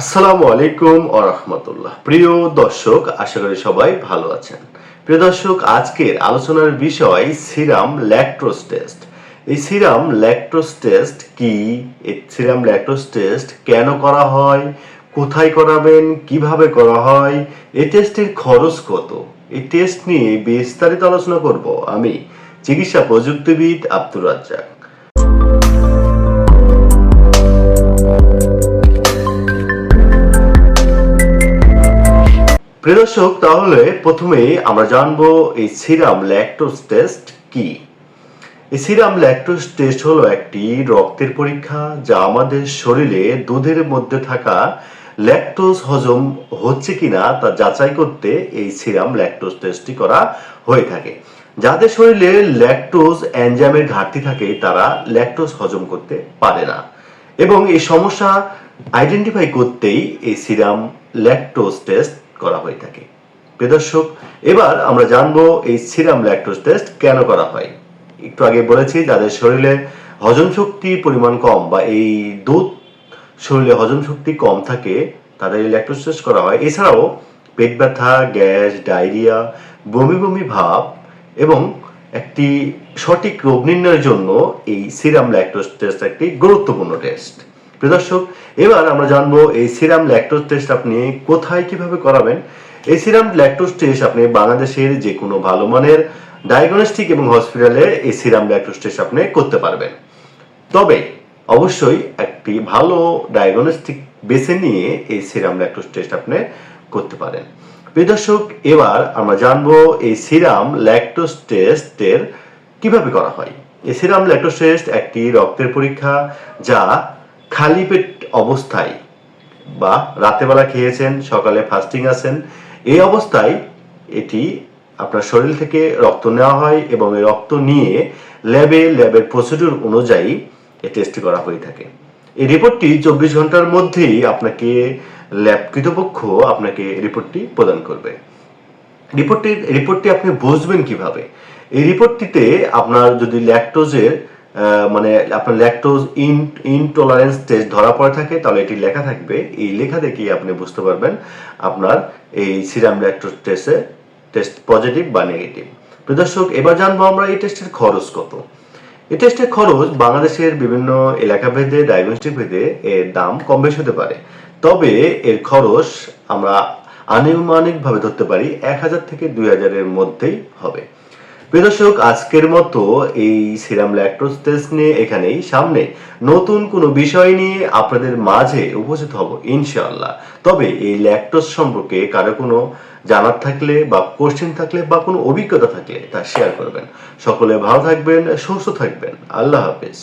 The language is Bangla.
আসসালামু আলাইকুম ও রহমতুল্লাহ। প্রিয় দর্শক, আশা করি সবাই ভালো আছেন। প্রিয় দর্শক, আজকের আলোচনার বিষয় সিরাম ল্যাকটোজ টেস্ট। এই সিরাম ল্যাকটোজ টেস্ট কি? এই সিরাম ল্যাকটোজ টেস্ট কেন করা হয়? কোথায় করাবেন? কীভাবে করা হয়? এই টেস্টের খরচ কত? এই টেস্ট নিয়ে বিস্তারিত আলোচনা করব আমি, চিকিৎসা প্রযুক্তিবিদ আব্দুর রাজ্জাক। প্রিয় দর্শক, তাহলে প্রথমেই আমরা জানব এই সিরাম ল্যাকটোজ টেস্ট কি? এই সিরাম ল্যাকটোজ টেস্ট হলো একটি রক্তের পরীক্ষা যা আমাদের শরীরে দুধের মধ্যে থাকা ল্যাকটোজ হজম হচ্ছে কিনা তা যাচাই করতে এই সিরাম ল্যাকটোজ টেস্টটি করা হয়ে থাকে। যাদের শরীরে ল্যাকটোজ এনজাইমের ঘাটতি থাকে, তারা ল্যাকটোজ হজম করতে পারে না। এবং এই সমস্যা আইডেন্টিফাই করতেই এই সিরাম ল্যাকটোজ টেস্ট করা হয়ে থাকে। প্রদর্শক এবার আমরা জানব এই সিরাম ল্যাকটোজ টেস্ট কেন করা হয়। একটু আগে বলেছি, যাদের শরীরে হজম শক্তি পরিমাণ কম বা এই দুধ শরীরে হজম শক্তি কম থাকে, তাদের এই ল্যাকটোজ টেস্ট করা হয়। এছাড়াও পেট ব্যথা, গ্যাস, ডায়রিয়া, বমি বমি ভাব এবং একটি সঠিক রোগ নির্ণয়ের জন্য এই সিরাম ল্যাকটোজ টেস্ট একটি গুরুত্বপূর্ণ টেস্ট প্রিয় দর্শক, এবার আমরা জানব এই সিরাম ল্যাকটোজ টেস্ট আপনি কোথায় কীভাবে করাবেন? এই সিরাম ল্যাকটোজ টেস্ট আপনি বাংলাদেশের যে কোনো ভালো মানের ডায়াগনস্টিক এবং হসপিটালে এই সিরাম ল্যাকটোজ টেস্ট আপনি করতে পারবেন। তবে অবশ্যই একটি ভালো ডায়াগনস্টিক বেছে নিয়ে এই সিরাম ল্যাকটোজ টেস্ট আপনি করতে পারেন। প্রিয় দর্শক, এবার আমরা জানব এই সিরাম ল্যাকটোজ টেস্টের কীভাবে করা হয়। এই সিরাম ল্যাকটোজ টেস্ট একটি রক্তের পরীক্ষা যা খালি পেট অবস্থায় বা রাতেবেলা খেয়েছেন, সকালে ফাস্টিং আছেন, এই অবস্থায় এটি আপনার শরীর থেকে রক্ত নেওয়া হয় এবং এই রক্ত নিয়ে ল্যাবে, ল্যাবের প্রসিডিউর অনুযায়ী এ টেস্টটি করা হয়ে থাকে। এই রিপোর্টটি চব্বিশ ঘণ্টার মধ্যেই আপনাকে ল্যাব কৃতপক্ষ আপনাকে রিপোর্টটি প্রদান করবে। রিপোর্টটি রিপোর্টটি আপনি বুঝবেন কীভাবে? এই রিপোর্টটিতে আপনার যদি ল্যাকটোজের মানে আপনার ল্যাকটোজ ইন ইনটলারেন্স টেস্ট ধরা পড়ে থাকে, তাহলে এটি লেখা থাকবে। এই লেখা দেখেই আপনি বুঝতে পারবেন আপনার এই সিরাম ল্যাকটোজ টেস্টে টেস্ট পজিটিভ বা নেগেটিভ দর্শক, এবার জানব আমরা এই টেস্টের খরচ কত। এই টেস্টের খরচ বাংলাদেশের বিভিন্ন এলাকা ভেদে ডায়াগনস্টিক ভেদে এর দাম কম বেশি হতে পারে। তবে এর খরচ আমরা আনুমানিকভাবে ধরতে পারি এক হাজার থেকে দুই হাজারের মধ্যেই হবে। প্রিয় দর্শক, আজকের মতো এই সিরাম ল্যাকটোজ টেস্ট নিয়ে এখানেই সামনে। নতুন কোনো বিষয় নিয়ে আপনাদের মাঝে উপস্থিত হব, ইনশাআল্লাহ। তবে এই ল্যাকটোজ সম্পর্কে কারও কোনো জানার থাকলে বা কোশ্চেন থাকলে বা কোনো অভিজ্ঞতা থাকলে তা শেয়ার করবেন। সকলে ভালো থাকবেন, সুস্থ থাকবেন। আল্লাহ হাফেজ।